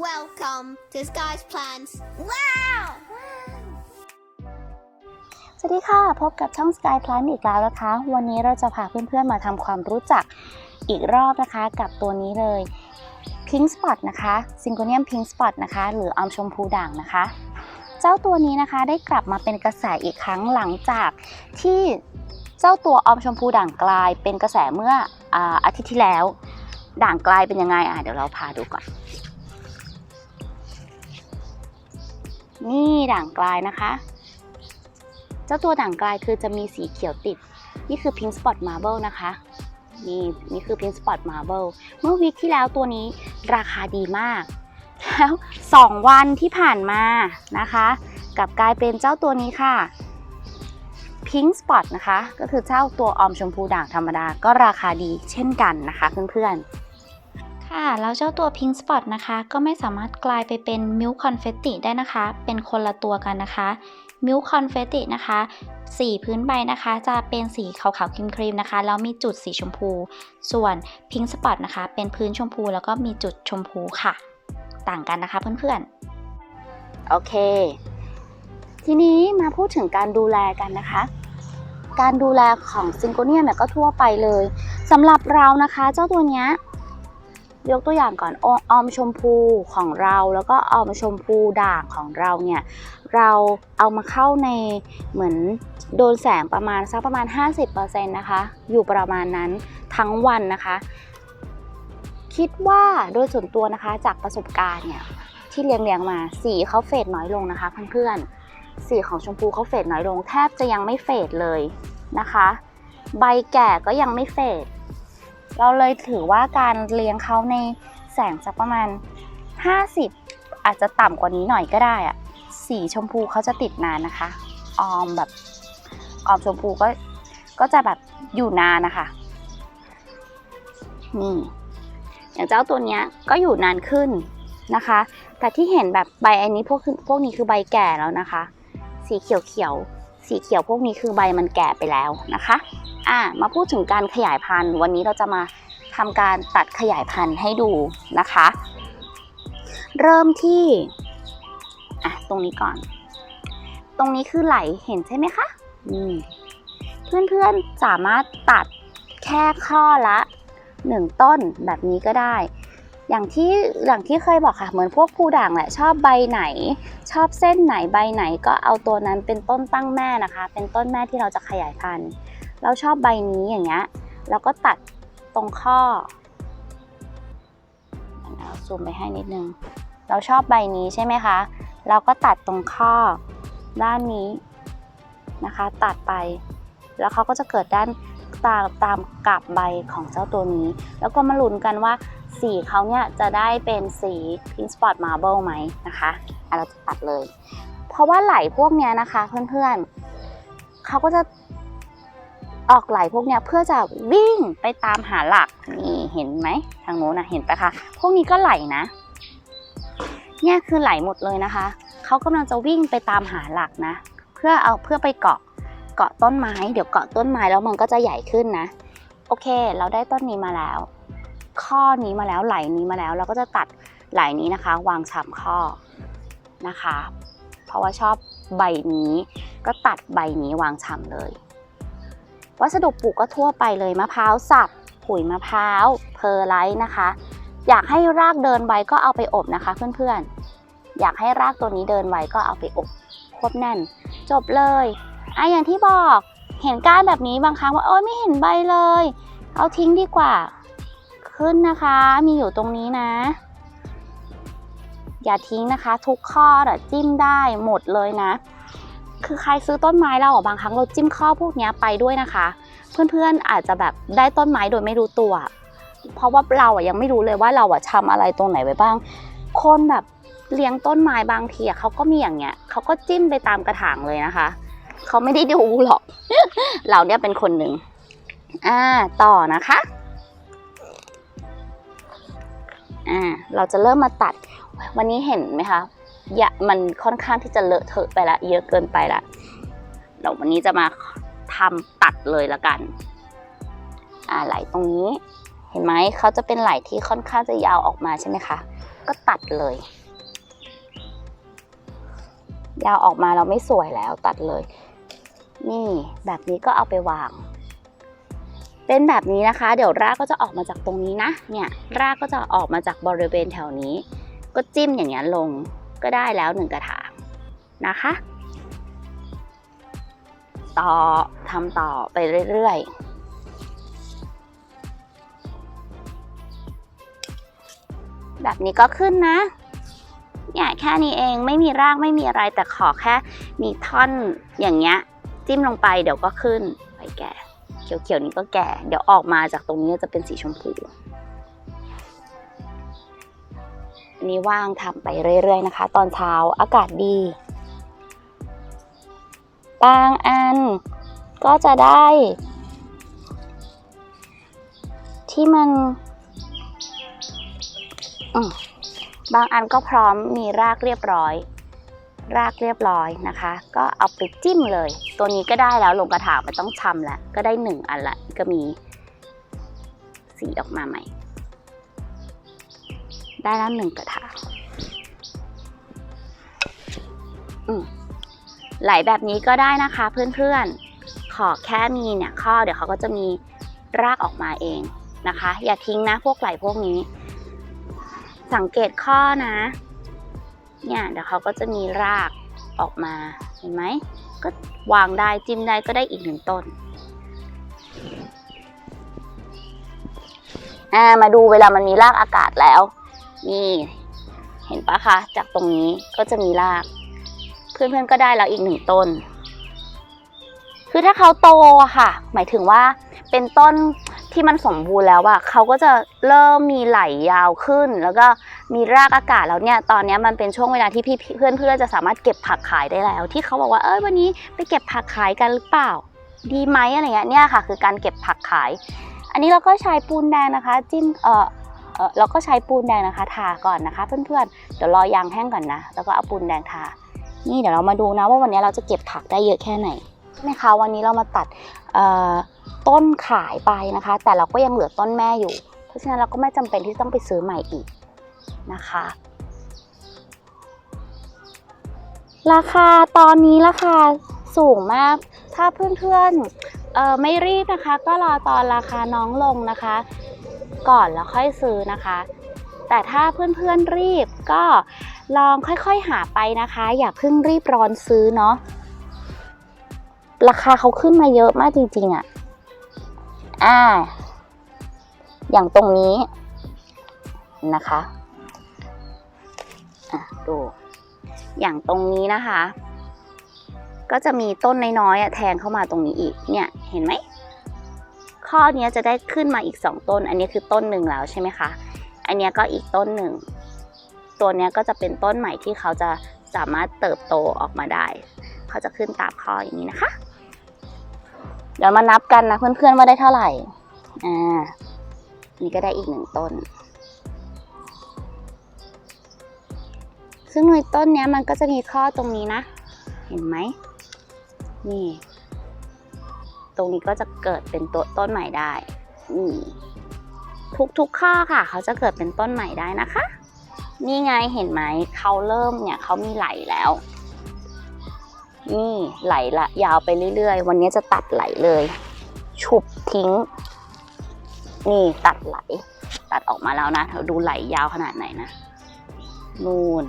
Welcome to Sky's Plans. Wow! สวัสดีค่ะ พบกับช่อง Sky Plant อีกแล้วนะคะ วันนี้เราจะพาเพื่อนๆมาทำความรู้จักอีกรอบนะคะกับตัวนี้เลย Pink Spot นะคะ Syngonium Pink Spot นะคะ หรือออมชมพูด่างนะคะ เจ้าตัวนี้นะคะได้กลับมาเป็นกระแสอีกครั้งหลังจากที่เจ้าตัวออมชมพูด่างกลาย เป็นกระแสเมื่อออาทิตย์ที่แล้ว ด่างกลายเป็นยังไงอะเดี๋ยวเราพาดูก่อน นี่ด่างกลายนะคะ เจ้าตัวด่างกลายคือจะมีสีเขียวติด นี่คือ Pink Spot Marble นะคะนี่นี่คือ Pink Spot Marble เมื่อวีคที่แล้วตัวนี้ราคาดีมาก แล้ว 2 วันที่ผ่านมานะคะ กับกลายเป็นเจ้าตัวนี้ค่ะ Pink Spot นะคะ ก็คือเจ้าตัวออมชมพูด่างธรรมดาก็ราคาดีเช่นกันนะคะเพื่อนๆ ค่ะ แล้วเจ้าตัว Pink Spot นะคะ ก็ไม่สามารถกลายไปเป็น Milk Confetti ได้นะคะ เป็นคนละตัวกันนะคะ Milk Confetti นะคะ สีพื้นใบนะคะ จะเป็นสีขาวๆครีมๆนะคะ แล้วมีจุดสีชมพู ส่วน Pink Spot นะคะ เป็นพื้นชมพูแล้วก็มีจุดชมพูค่ะ ต่างกันนะคะเพื่อนๆ โอเค ทีนี้มาพูดถึงการดูแลกันนะคะการดูแลของซิงโกเนียเนี่ยก็ทั่วไปเลยสำหรับเรานะคะ เจ้าตัวเนี้ย ยกตัวอย่างก่อนออมชมพูของเราแล้วก็ออมชมพูด่างของเราเนี่ย เราเอามาเข้าในเหมือนโดนแสงประมาณสักประมาณ 50%นะคะ อยู่ประมาณนั้นทั้งวันนะคะ คิดว่าโดยส่วนตัวนะคะจากประสบการณ์เนี่ยที่เรียงเรียงมาสีเขาเฟดน้อยลงนะคะเพื่อนๆสีของชมพูเขาเฟดน้อยลง แทบจะยังไม่เฟดเลยนะคะ ใบแก่ก็ยังไม่เฟด เราเลยถือว่าการเลี้ยงเขาในแสงสักประมาณ 50 อาจจะต่ำกว่านี้หน่อยก็ได้อะสีชมพูเขาจะติดนานนะคะ ออมแบบออมชมพูก็ก็จะแบบอยู่นานนะคะ นี่อย่างเจ้าตัวเนี้ยก็อยู่นานขึ้นนะคะ แต่ที่เห็นแบบใบอันนี้พวกพวกนี้คือใบแก่แล้วนะคะ สีเขียวเขียวๆ สีเขียวพวกนี้คือใบมันแก่ไปแล้วนะคะอะมาพูดถึงการขยายพันธุ์ วันนี้เราจะมาทำการตัดขยายพันธุ์ให้ดูนะคะ เริ่มที่อะตรงนี้ก่อน ตรงนี้คือไหลเห็นใช่ไหมคะนี่เพื่อนๆสามารถตัดแค่ข้อละหนึ่งต้นแบบนี้ก็ได้ อย่างที่อย่างที่เคยบอกค่ะเหมือนพวกผู้ด่างแหละชอบใบไหน ชอบเส้นไหนใบไหนก็เอาตัวนั้นเป็นต้นตั้งแม่นะคะ เป็นต้นแม่ที่เราจะขยายพันธุ์ เราชอบใบนี้อย่างเงี้ยเราก็ตัดตรงข้อเอาซูมไปให้นิดนึง เราชอบใบนี้ใช่ไหมคะ เราก็ตัดตรงข้อด้านนี้นะคะ ตัดไป แล้วเขาก็จะเกิดด้านตามตามกับใบของเจ้าตัวนี้ แล้วก็มาลุ้นกันว่า สีเขาเนี่ยจะได้เป็นสี Pink Spot Marble ไหมนะคะเราจะตัดเลย เพราะว่าไหลพวกเนี้ยนะคะเพื่อนๆเขาก็จะออกไหลพวกเนี้ยเพื่อจะวิ่งไปตามหาหลักนี่เห็นไหมทางโน้นนะเห็นปะคะ พวกนี้ก็ไหลนะเนี่ยคือไหลหมดเลยนะคะเขากำลังจะวิ่งไปตามหาหลักนะ เพื่อเอาเพื่อไปเกาะเกาะต้นไม้ เดี๋ยวเกาะต้นไม้แล้วมันก็จะใหญ่ขึ้นนะ โอเค เราได้ต้นนี้มาแล้ว ข้อนี้มาแล้วไหลนี้มาแล้วเราก็จะตัดไหลนี้นะคะ วางฉ่ำข้อนะคะ เพราะว่าชอบใบนี้ ก็ตัดใบนี้วางฉ่ำเลย วัสดุปลูกก็ทั่วไปเลยมะพร้าวสับขุยมะพร้าวเพอร์ไลท์นะคะ อยากให้รากเดินไวก็เอาไปอบนะคะเพื่อนๆ อยากให้รากตัวนี้เดินไวก็เอาไปอบควบแน่น จบเลยอะอย่างที่บอกเห็นก้านแบบนี้บางครั้งว่าโอ๊ยไม่เห็นใบเลย เอาทิ้งดีกว่า ขึ้นนะคะ มีอยู่ตรงนี้นะ อย่าทิ้งนะคะ ทุกข้อจิ้มได้หมดเลยนะ คือใครซื้อต้นไม้เราบางครั้งเราจิ้มข้อพวกนี้ไปด้วยนะคะ เพื่อนๆอาจจะแบบได้ต้นไม้โดยไม่รู้ตัว เพราะว่าเราอะยังไม่รู้เลยว่าเราอะทำอะไรตรงไหนไว้บ้าง คนแบบเลี้ยงต้นไม้บางทีอะเขาก็มีอย่างเงี้ยเขาก็จิ้มไปตามกระถางเลยนะคะเขาไม่ได้ดูหรอก เราเนี่ยเป็นคนหนึ่งอ่า ต่อนะคะ อ่าเราจะเริ่มมาตัดวันนี้เห็นไหมคะยะมันค่อนข้างที่จะเลอะเทอะไปละเยอะเกินไปละเราวันนี้จะมาทำตัดเลยละกันอ่าไหลตรงนี้ เห็นไหมเขาจะเป็นไหลที่ค่อนข้างจะยาวออกมาใช่ไหมคะ ก็ตัดเลย ยาวออกมาเราไม่สวยแล้วตัดเลย นี่แบบนี้ก็เอาไปวาง เป็นแบบนี้นะคะ เดี๋ยวรากก็จะออกมาจากตรงนี้นะ เนี่ยรากก็จะออกมาจากบริเวณแถวนี้ ก็จิ้มอย่างนี้ยลงก็ได้แล้วหนึ่งกระถางนะคะ ต่อทำต่อไปเรื่อยๆแบบนี้ก็ขึ้นนะ เนี่ยแค่นี้เองไม่มีรากไม่มีอะไรแต่ขอแค่มีท่อนอย่างเงี้ย จิ้มลงไปเดี๋ยวก็ขึ้นไปแก่ เขียวๆนี้ก็แก่ เดี๋ยวออกมาจากตรงนี้จะเป็นสีชมพูอันนี้ว่างทำไปเรื่อยๆนะคะ ตอนเช้าอากาศดีบางอันก็จะได้ ที่มันบางอันก็พร้อมมีรากเรียบร้อย รากเรียบร้อยนะคะ ก็เอาไปจิ้มเลย ตัวนี้ก็ได้แล้วลงกระถางไม่ต้องชำละก็ได้หนึ่งอันละก็มีสีออกมาใหม่ ได้แล้วหนึ่งกระถางอืมไหลแบบนี้ก็ได้นะคะเพื่อนๆ ขอแค่มีเนี่ยข้อเดี๋ยวเขาก็จะมีรากออกมาเองนะคะ อย่าทิ้งนะพวกไหลพวกนี้ สังเกตข้อนะ เนี่ยเดี๋ยวเขาก็จะมีรากออกมาเห็นไหมก็วางได้จิ้มได้ก็ได้อีกหนึ่งต้นอ่ามาดูเวลามันมีรากอากาศแล้ว นี่ เห็นปะคะจากตรงนี้ก็จะมีราก เพื่อนๆก็ได้แล้วอีกหนึ่งต้น คือถ้าเขาโตค่ะ หมายถึงว่าเป็นต้น ที่มันสมบูรณ์แล้วอะเขาก็จะเริ่มมีไหลยาวขึ้น แล้วก็มีรากอากาศแล้วเนี่ยตอนนี้มันเป็นช่วงเวลาที่พี่เพื่อนเพื่อนๆจะสามารถเก็บผักขายได้แล้ว ที่เขาบอกว่าเออวันนี้ไปเก็บผักขายกันหรือเปล่า ดีไหมอะไรเงี้ยเนี่ยค่ะ คือการเก็บผักขาย อันนี้เราก็ใช้ปูนแดงนะคะ จิ้มเออเออเราก็ใช้ปูนแดงนะคะ ทาก่อนนะคะเพื่อนๆเดี๋ยวรอยางแห้งก่อนนะ แล้วก็เอาปูนแดงทา นี่เดี๋ยวเรามาดูนะว่าวันนี้เราจะเก็บผักได้เยอะแค่ไหนใช่ไหมคะวันนี้เรามาตัดเอ่อ ต้นขายไปนะคะ แต่เราก็ยังเหลือต้นแม่อยู่ เพราะฉะนั้นเราก็ไม่จำเป็นที่ต้องไปซื้อใหม่อีกนะคะ ราคาตอนนี้ราคาสูงมาก ถ้าเพื่อนๆเอ่อไม่รีบนะคะ ก็รอตอนราคาน้องลงนะคะ ก่อนแล้วค่อยซื้อนะคะ แต่ถ้าเพื่อนๆรีบก็ลองค่อยๆหาไปนะคะ อย่าเพิ่งรีบร้อนซื้อเนาะราคาเขาขึ้นมาเยอะมากจริงๆอะ่ะ อ่า อย่างตรงนี้นะคะอะดู อย่างตรงนี้นะคะ ก็จะมีต้นน้อยๆแทงเข้ามาตรงนี้อีก เนี่ย เห็นไหม ข้อเนี้ยจะได้ขึ้นมาอีกสองต้น อันนี้คือต้นหนึ่งแล้วใช่ไหมคะ อันนี้ก็อีกต้นหนึ่ง ตัวเนี้ยก็จะเป็นต้นใหม่ที่เขาจะสามารถเติบโตออกมาได้ เขาจะขึ้นตามข้ออย่างนี้นะคะ เดี๋ยวมานับกันนะเพื่อนๆว่าได้เท่าไหร่ อ่า นี่ก็ได้อีกหนึ่งต้น ซึ่งในต้นเนี้ยมันก็จะมีข้อตรงนี้นะ เห็นไหม นี่ ตรงนี้ก็จะเกิดเป็นตัวต้นใหม่ได้ นี่ ทุกๆข้อค่ะ เขาจะเกิดเป็นต้นใหม่ได้นะคะ นี่ไงเห็นไหม เขาเริ่มเนี่ยเขามีไหลแล้ว นี่ไหลละยาวไปเรื่อยๆ วันนี้จะตัดไหลเลย ฉุบทิ้ง นี่ตัดไหล ตัดออกมาแล้วนะเธอดูไหลยาวขนาดไหนนะ นู่น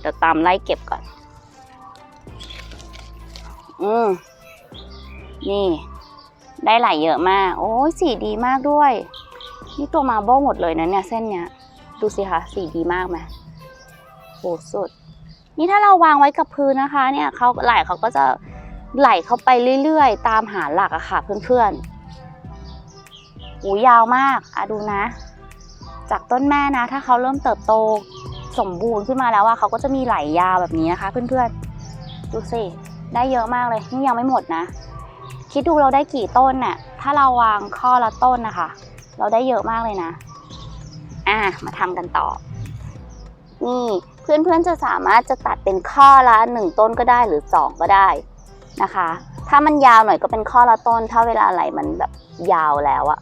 เดี๋ยวตามไล่เก็บก่อน อืมนี่ ได้ไหลเยอะมาก โอ้ยสีดีมากด้วย นี่ตัวมาร์เบิลหมดเลยนะเนี่ยเส้นเนี้ย ดูสิคะสีดีมากไหมโหสุด นี่ถ้าเราวางไว้กับพื้นนะคะเนี่ยเขาไหลเขาก็จะไหลเข้าไปเรื่อยๆ ตามหาหลักอะค่ะเพื่อนๆหูยาวมากอะดูนะ จากต้นแม่นะ ถ้าเขาเริ่มเติบโตสมบูรณ์ขึ้นมาแล้วอะเขาก็จะมีไหลยาวแบบนี้นะคะ เพื่อนๆ ดูสิได้เยอะมากเลยนี่ยังไม่หมดนะ คิดดูเราได้กี่ต้นน่ะถ้าเราวางข้อละต้นนะคะ เราได้เยอะมากเลยนะ อะมาทำกันต่อ นี่ พื่อนๆจะสามารถจะตัดเป็นข้อละหนึ่งต้นก็ได้หรือสองก็ได้นะคะ ถ้ามันยาวหน่อยก็เป็นข้อละต้น ถ้าเวลาไหลมันแบบยาวแล้วอะ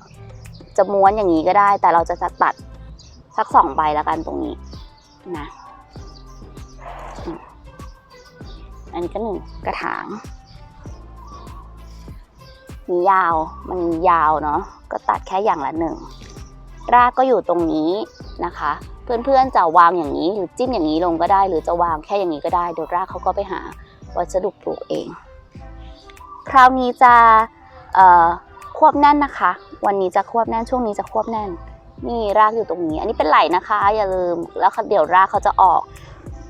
จะม้วนอย่างนี้ก็ได้ แต่เราจะตัดสักสองใบแล้วกันตรงนี้นะอันนี้ก็หนึ่งกระถางมียาวมันยาวเนาะก็ตัดแค่อย่างละหนึ่งรากก็อยู่ตรงนี้นะคะ เพื่อนๆจะวางอย่างนี้หรือจิ้มอย่างนี้ลงก็ได้ หรือจะวางแค่อย่างนี้ก็ได้เดี๋ยวรากเขาก็ไปหาวัสดุปลูกเอง คราวนี้จะควบแน่นนะคะ วันนี้จะควบแน่นช่วงนี้จะควบแน่น นี่รากอยู่ตรงนี้ อันนี้เป็นไหลนะคะ อย่าลืมแล้วเดี๋ยวรากเขาจะออก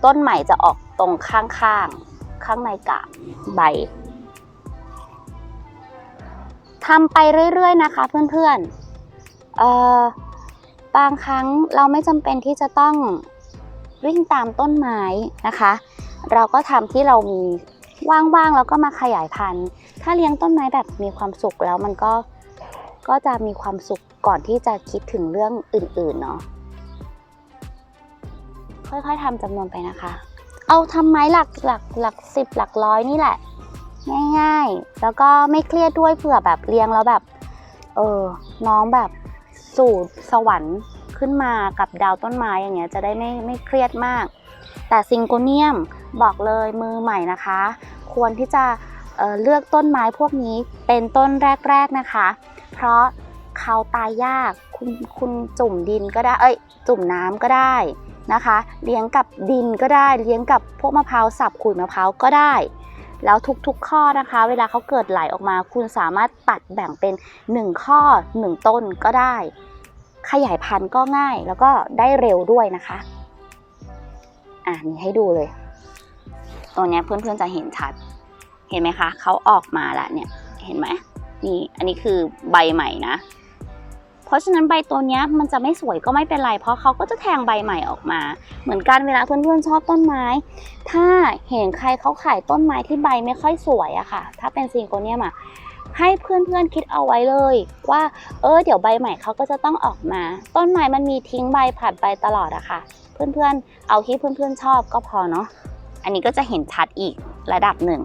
ต้นใหม่จะออกตรงข้างๆข้างในกาบใบทำไปเรื่อยๆนะคะ เพื่อนๆ บางครั้งเราไม่จำเป็นที่จะต้องวิ่งตามต้นไม้นะคะ เราก็ทำที่เรามีว่างๆแล้วก็มาขยายพันธุ์ ถ้าเลี้ยงต้นไม้แบบมีความสุขแล้วมันก็ก็จะมีความสุขก่อนที่จะคิดถึงเรื่องอื่นๆเนาะค่อยๆทำจำนวนไปนะคะ เอาทำไม้หลักหลักหลักสิบหลักร้อยนี่แหละ ง่ายๆ แล้วก็ไม่เครียดด้วยเผื่อแบบเลี้ยงแล้วแบบ เออน้องแบบ สู่สวรรค์ขึ้นมากับดาวต้นไม้อย่างเงี้ยจะได้ไม่ไม่เครียดมาก แต่ซิงโกเนียมบอกเลยมือใหม่นะคะ ควรที่จะเเลือกต้นไม้พวกนี้เป็นต้นแรก ๆนะคะ เพราะเขาตายยากคุณคุณจุ่มดินก็ได้เอ้ยจุ่มน้ำก็ได้นะคะ เลี้ยงกับดินก็ได้ เลี้ยงกับพวกมะพร้าวสับขูดมะพร้าวก็ได้ แล้วทุกๆข้อนะคะ เวลาเขาเกิดไหลออกมา คุณสามารถตัดแบ่งเป็น 1 ข้อ 1 ต้นก็ได้ ขยายพันธุ์ก็ง่ายแล้วก็ได้เร็วด้วยนะคะ อ่านี่ให้ดูเลยตัวเนี้เพื่อนๆจะเห็นชัด เห็นไหมคะเขาออกมาล้วเนี่ย เห็นไหมนี่อันนี้คือใบใหม่นะ เพราะฉะนั้นใบตัวนี้มันจะไม่สวยก็ไม่เป็นไร เพราะเขาก็จะแทงใบใหม่ออกมา เหมือนกันเวลาเพื่อนๆชอบต้นไม้ ถ้าเห็นใครเขาขายต้นไม้ที่ใบไม่ค่อยสวยอะค่ะ ถ้าเป็นซิงโกเนียมอะให้เพื่อนๆคิดเอาไว้เลย ว่าเออเดี๋ยวใบใหม่เขาก็จะต้องออกมา ต้นไม้มันมีทิ้งใบผัดใบตลอดอะค่ะ เพื่อนๆ เอาที่เพื่อนๆชอบก็พอเนาะอันนี้ก็จะเห็นชัดอีกระดับหนึ่ง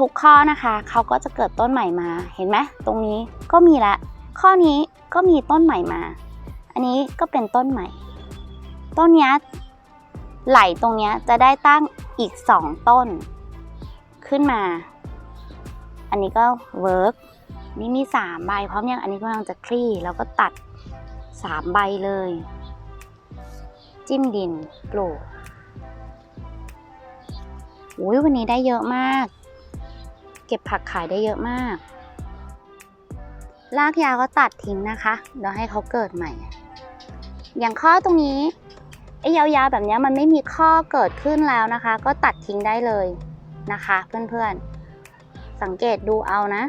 ทุกข้อนะคะเขาก็จะเกิดต้นใหม่มาเห็นไหมตรงนี้ก็มีละ ข้อนี้ก็มีต้นใหม่มา อันนี้ก็เป็นต้นใหม่ ต้นเนี้ยไหลตรงเนี้ยจะได้ตั้งอีกสองต้น ขึ้นมา อันนี้ก็เวิร์กนี่มีสามใบพร้อมยังอันนี้กำลังจะคลี่แล้วก็ตัดสามใบเลย จิ้มดินปลูกอุ้ยวันนี้ได้เยอะมาก เก็บผักขายได้เยอะมาก รากยาวก็ตัดทิ้งนะคะเดี๋ยวให้เขาเกิดใหม่ อย่างข้อตรงนี้ไอ้ยาวๆแบบนี้มันไม่มีข้อเกิดขึ้นแล้วนะคะ ก็ตัดทิ้งได้เลยนะคะ เพื่อนๆ สังเกตดูเอานะ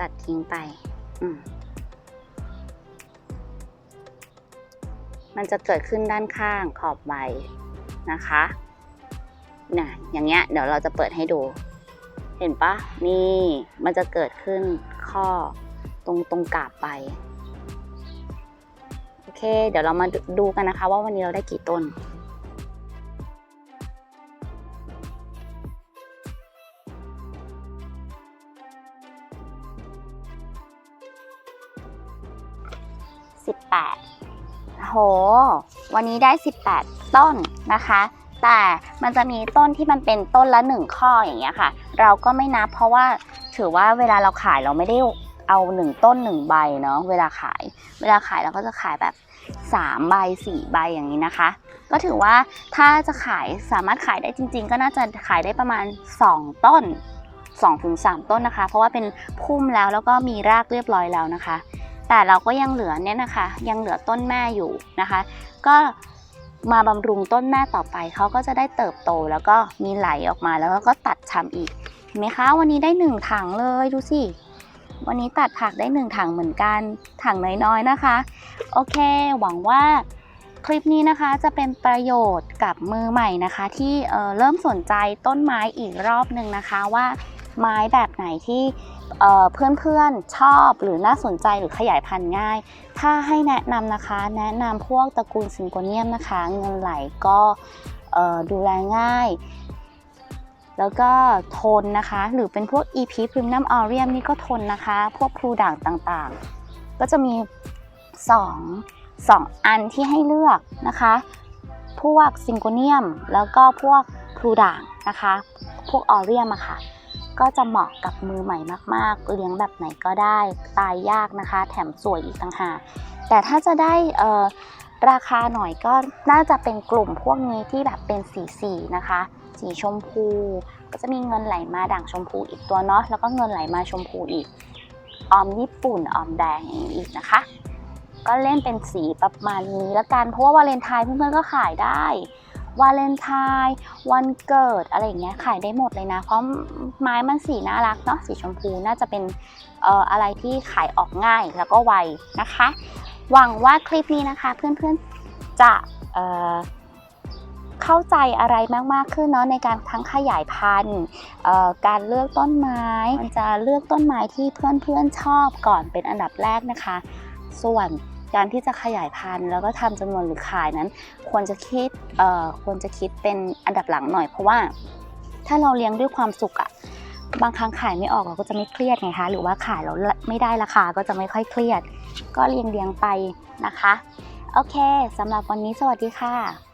ตัดทิ้งไปอืมมันจะเกิดขึ้นด้านข้างขอบใบนะคะนะอย่างเงี้ยเดี๋ยวเราจะเปิดให้ดู เห็นปะนี่มันจะเกิดขึ้นข้อตรงตรงกาบไป โอเค เดี๋ยวเรามาดูดูกันนะคะ ว่าวันนี้เราได้กี่ต้น18โห วันนี้ได้18ต้นนะคะ แต่มันจะมีต้นที่มันเป็นต้นละหนึ่งข้ออย่างเงี้ยค่ะ เราก็ไม่นับเพราะว่าถือว่าเวลาเราขายเราไม่ได้เอาหนึ่งต้นหนึ่งใบเนาะเวลาขาย เวลาขายเราก็จะขายแบบ3ใบ4ใบอย่างนี้นะคะ ก็ถือว่าถ้าจะขายสามารถขายได้จริง ๆ ก็น่าจะขายได้ประมาณ 2 ต้น 2-3ถึงต้นนะคะ เพราะว่าเป็นพุ่มแล้วแล้วก็มีรากเรียบร้อยแล้วนะคะ แต่เราก็ยังเหลือเนี่ยนะคะ ยังเหลือต้นแม่อยู่นะคะ ก็ มาบำรุงต้นแม่ต่อไปเขาก็จะได้เติบโตแล้วก็มีไหลออกมาแล้วก็ตัดชำอีกเห็นไหมคะวันนี้ได้หนึ่งถังเลยดูสิวันนี้ตัดผักได้หนึ่งถังเหมือนกันถังน้อยๆนะคะ โอเค หวังว่าคลิปนี้นะคะจะเป็นประโยชน์กับมือใหม่นะคะ ที่เอ่อเริ่มสนใจต้นไม้อีกรอบหนึ่งนะคะว่าไม้แบบไหนที่ เเพื่อนๆชอบหรือน่าสนใจหรือขยายพันธุ์ง่าย ถ้าให้แนะนำนะคะ แนะนำพวกตระกูลซิงโกเนียมนะคะ เงินไหลก็ดูแลง่าย แล้วก็ทนนะคะ หรือเป็นพวก EP Premium Aureum นี่ก็ทนนะคะ พวกพลูด่างต่างๆ ก็จะมี 2 2 อันที่ให้เลือกนะคะ พวกซิงโกเนียม แล้วก็พวกพลูด่างนะคะ พวกออเรียมอะค่ะ ก็จะเหมาะกับมือใหม่มากๆ เลี้ยงแบบไหนก็ได้ตายยากนะคะ แถมสวยอีกต่างหากแต่ถ้าจะได้เออราคาหน่อยก็น่าจะเป็นกลุ่มพวกนี้ที่แบบเป็นสีสีนะคะ สีชมพู ก็จะมีเงินไหลมาด่างชมพูอีกตัวเนาะแล้วก็เงินไหลมาชมพูอีก ออมญี่ปุ่นออมแดงอย่างนี้อีกนะคะ ก็เล่นเป็นสีประมาณนี้ล้วกันเพราะว่าวาเลนไทน์เพื่อนๆก็ขายได้ วาเลนไทน์วันเกิดอะไรอย่างเงี้ยขายได้หมดเลยนะ เพราะไม้มันสีน่ารักเนาะสีชมพูน่าจะเป็นเอ่ออะไรที่ขายออกง่ายแล้วก็ไวนะคะ หวังว่าคลิปนี้นะคะ เพื่อนๆจะเอ่อเข้าใจอะไรมากๆขึ้นเนาะในการทั้งขยายพันธุ์การเลือกต้นไม้มันจะเลือกต้นไม้ที่เพื่อนๆชอบก่อนเป็นอันดับแรกนะคะ ส่วน การที่จะขยายพันธุ์ แล้วก็ทำจำนวนหรือขายนั้น ควรจะคิดควรจะคิดเป็นอันดับหลังหน่อยเพราะว่า ถ้าเราเลี้ยงด้วยความสุขอะบางครั้งขายไม่ออกเราก็จะไม่เครียดไงคะ หรือว่าขายแล้วไม่ได้ราคาก็จะไม่ค่อยเครียด ก็เลี้ยงเลี้ยงไปนะคะ โอเคสำหรับวันนี้สวัสดีค่ะ